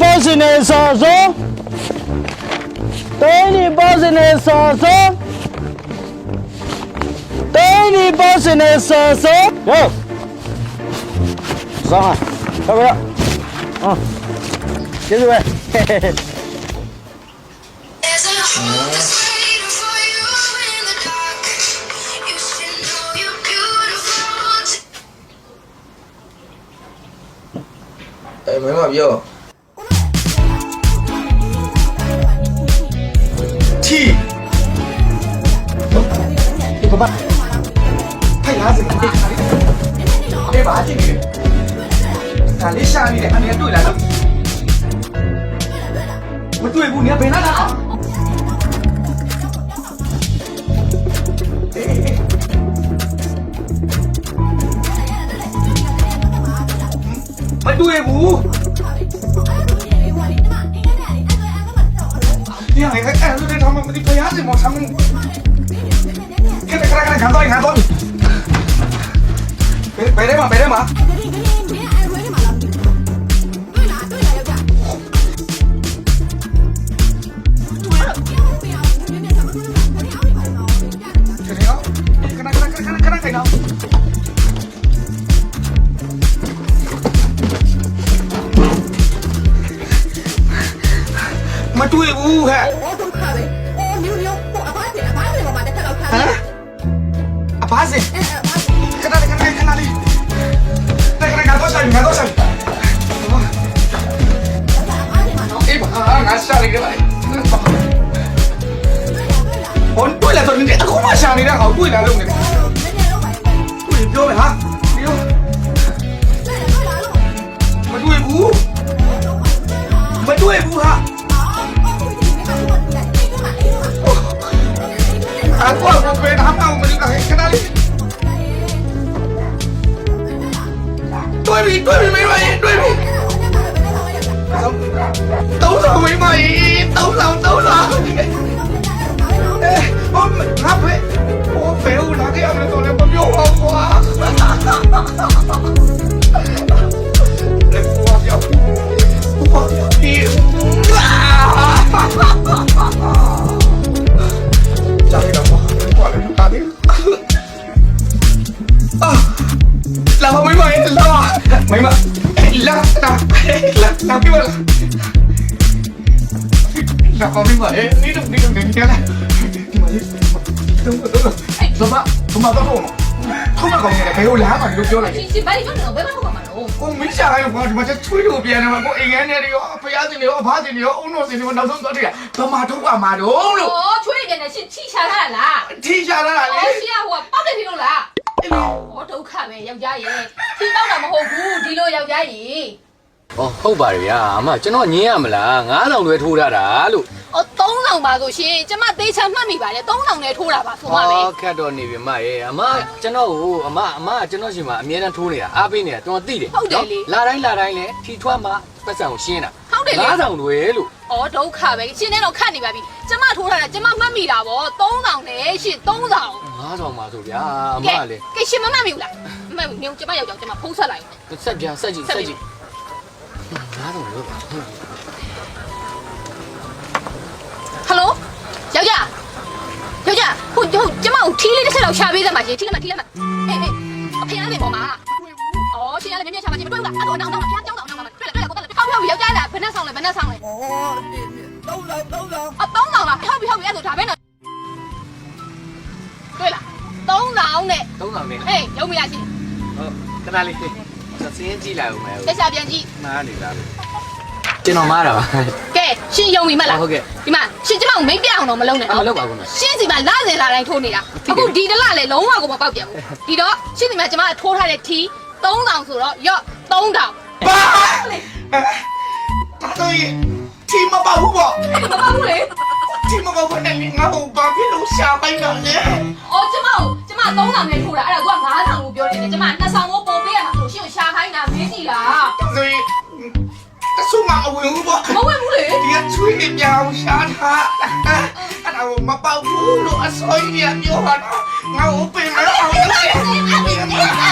ဘောစနေစောစောတိုင်းဒီဘောစနေစောစောတိုင်းဒီဘောစနေစောစော ဟေးစားဟာခဘရအော်ကျေးဇူးပဲ There's a hole that's waiting for you in the dark. You should know you're beautiful. အဲမင်းမ ပြောချီဒီကဘာထိုင်လာစကနေအေးပါချင်နေဒါလေးရှာနေတယ်အနေတွေ့လာတော့မတွေ့ဘူးနေဘယ်လာလာမတွေ့ဘူးဒီဟာအဲ့အဲ့လိုတည်းမမဒီဖျားစီမဆမ်းကဲကဲကဲခံတော့ခံတော့ မတွေ့ဘူးဟဲ့ဟမ်အဖားစင်ခဏခဏခဏခဏလေးခဏခဏငါတော့ဆိုင်ငါတော့ဆိုင်အေးဘာငါရှာနေကြပါလေဟွန်တွေ့လာတော့နေအခုမှရှာနေတာဟောတွေ့လာလို့နေတွေ့ပြောမယ်ဟာပြောမတွေ့ဘူး တွေ့ပြီတွေ့ပြီမင်းမရင်တွေ့ပြီတုံးဆောင်မင်းမရင်တုံးဆောင်တုံးဆောင် မမလာလာလာလာပြပါလာမမမအေးနီးတော့နီးတော့နီးလာဒီမှာလေးတော့တော့တော့မမမတော့တော့ထုံးမကောင်းနေတယ်ဘယ်လိုလာမှလို့ပြောလိုက်ရှင်ရှင်ဘာလို့ပြောနေလဲဘယ်မှာဟုတ်မှာလို့ကိုမင်းရှာလိုက်တော့ဒီမှာချွေးလို့ပြန်နေမှာကိုအိမ်ငန်းတွေရောဖယားစင်တွေရောအဖားစင်တွေရောအုံတော်စင်တွေရောနောက်ဆုံးသွားတယ်ဗမာထုတ်ပါမှာတော့လို့ဩချွေးနေတယ်ရှင်ချီချာထားတာလားထီရှာလာတာလေဩရှင်ကဟိုကပောက်တယ်ပြီလို့လား ဩဒုက္ခပဲယောက်ျားရဲ့ချီတော့တာမဟုတ်ဘူးဒီလိုယောက်ျားကြီးอ๋อဟုတ်ပါတယ်ဗျာအမကျွန်တော်ညင်းရမလား9000လွဲထိုးထားတာလို့ဩ3000ပါဆိုရှင်ကျမသေချာမှတ်မိပါတယ်3000နဲ့ထိုးတာပါဆိုမှပဲအော်ခက်တော့နေပြီမရဲ့အမကျွန်တော်ကိုအမအမကကျွန်တော်ရှင်မှာအမြဲတမ်းထိုးနေတာအားပေးနေတာကျွန်တော်သိတယ်လာတိုင်းလာတိုင်းလဲထီထွားမှာပတ်စံကိုရှင်းတာ9000လွဲလို့ ဩဒုက္ခပဲရှင်နဲ့တော့ခတ်နေပါပြီကျမထိုးထားတာကျမမှတ်မိတာဗော3000နဲ့ရှင်3000 9000ပါဆိုဗျာအမကဲလည်းကဲရှင်မမှတ်မိဘူးလားမမှတ်ဘူးညကျမယောက်ျားကျမဖုံးဆက်လိုက်ဆက်ပြဆက်ကြည့်ဆက်ကြည့်9000လွဲပါဟယ်လိုယောက်ျားယောက်ျားဟိုဟိုကျမကိုထီးလေးတစ်ချက်တော့ရှာပေးစမ်းပါရှင်ထီးလိုက်မထီးလိုက်မအေးအေးအဖေရတယ်ပေါ်မှာဩရှင်ရတယ်မြင်မြင်ရှာပါရှင်မတွေ့ဘူးလားအဲ့တော့နောက်နောက်ဖျားကြောင်းတော့နောက်မှာတွေ့တယ်တွေ့တယ်ကိုတက်တယ်ဟောက်ဟောက်ယောက်ျားလား ဘယ်နဲ့ဆောင်လဲဘယ်နဲ့ဆောင်လဲဩအတောင်းတောင်းလားဟောက်ပြီဟောက်ပြီအဲ့ဆိုဒါပဲနော်တွေ့လားတောင်းတောင်းနဲ့3000နဲ့အေးရုံမရရှင်ဟုတ်ခဏလေးစင်းကြည့်လိုက်ဦးမယ်ဆက်ရှာပြန်ကြည့်မားနေလားကျွန်တော်မားတာပါကဲရှင်ယုံပြီမလားဟုတ်ကဲ့ဒီမှာရှင်ကျမကိုမိတ်ပြအောင်တော့မလုံးနဲ့အမနော်လောက်ပါဘူးနော်ရှင်းစီမှာလာစင်လာတိုင်းထိုးနေတာဟုတ်ကဲ့အခုဒီတလလည်းလုံးဝကိုမပေါက်ပြန်ဘူးဒီတော့ရှင်းစီမှာကျမကထိုးထားတဲ့ထီ3000ဆိုတော့ရော့3000ဘာ ဒါဆိုရင်ထီမပေါ့ဘူးပေါ့မပေါက်ဘူးလေထီမပေါ့ဘူးနဲ့ငါ့ကိုဘာဖြစ်လို့ရှာပိုက်တာလဲအော်ကျမကိုကျမ3000နဲ့ထိုးတာအဲ့ဒါက9000လို့ပြောနေတယ်ကျမနှစ်ဆောင်ကိုပုံပေးရမှာဆိုရှင်းကိုရှာခိုင်းတာမင်းကြီးလားဒါဆိုရင်အဆုမအဝင်ဘူးပေါ့မဝင်ဘူးလေဒီကချွေးနေပြောင်းရှာတာအဲ့ဒါမပေါ့ဘူးလို့အစိုးရပြောတာငါ့ကိုပင်မအောင်လုပ်တယ်